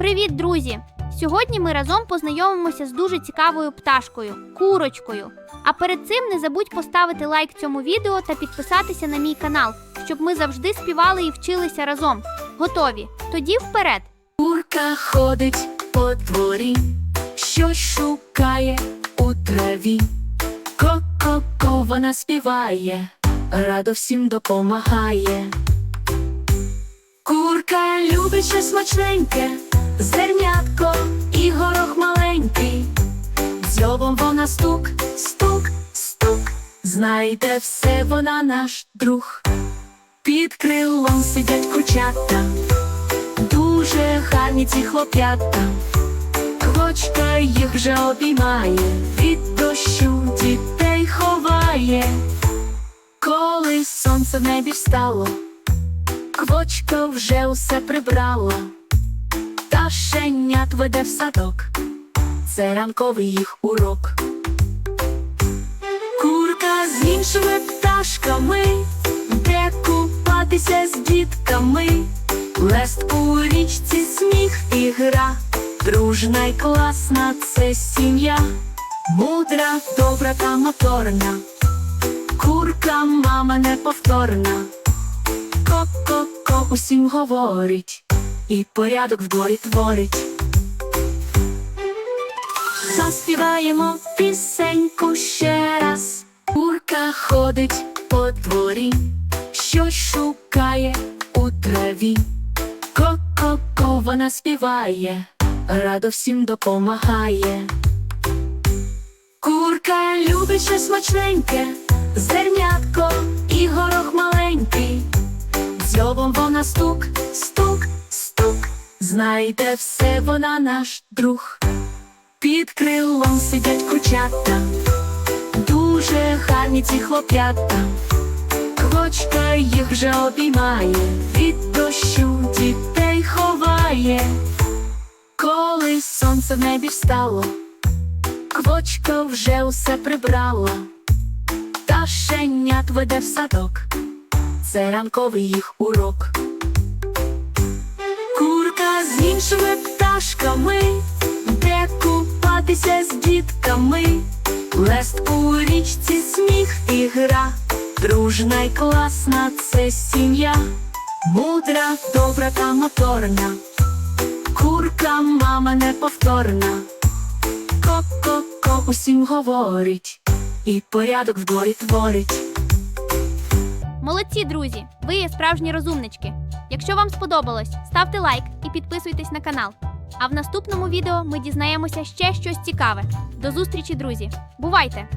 Привіт, друзі! Сьогодні ми разом познайомимося з дуже цікавою пташкою курочкою. А перед цим не забудь поставити лайк цьому відео та підписатися на мій канал, щоб ми завжди співали і вчилися разом. Готові? Тоді вперед! Курка ходить по дворі, що шукає у траві. Ко-ко-ко вона співає, радо всім допомагає. Курка любить щось смачненьке, зернятко і горох маленький. Дзьобом вона стук, стук, стук. Знайде все вона наш друг. Під крилом сидять курчата. Дуже гарні ці хлоп'ята, Квочка їх вже обіймає, від дощу дітей ховає. Коли сонце в небі встало, Квочка вже усе прибрала, та веде в садок, це ранковий їх урок. Курка з іншими пташками, де купатися з дітками. Лест у річці сміх і гра, дружна й класна це сім'я, мудра, добра та моторна, курка, мама неповторна, ко-ко-ко усім говорить, і порядок в дворі творить. Заспіваємо пісеньку ще раз. Курка ходить по дворі, що шукає у траві. Ко-ко-ко вона співає, радо всім допомагає. Курка любить щось смачненьке, зернятко і горох маленький. Дзьобом вона стук, стук. Знайде все вона наш друг. Під крилом сидять курчата, дуже гарні ці хлоп'ята. Квочка їх вже обіймає, від дощу дітей ховає. Коли сонце в небі встало, Квочка вже усе прибрала, та щенят веде в садок, це ранковий їх урок. З іншими пташками, де купатися з дітками, лест у річці сміх і гра, дружна й класна це сім'я, мудра, добра та моторна, курка, мама неповторна, ко-ко-ко усім говорить, і порядок в дворі творить. Молодці, друзі! Ви є справжні розумнички. Якщо вам сподобалось, ставте лайк і підписуйтесь на канал. А в наступному відео ми дізнаємося ще щось цікаве. До зустрічі, друзі! Бувайте!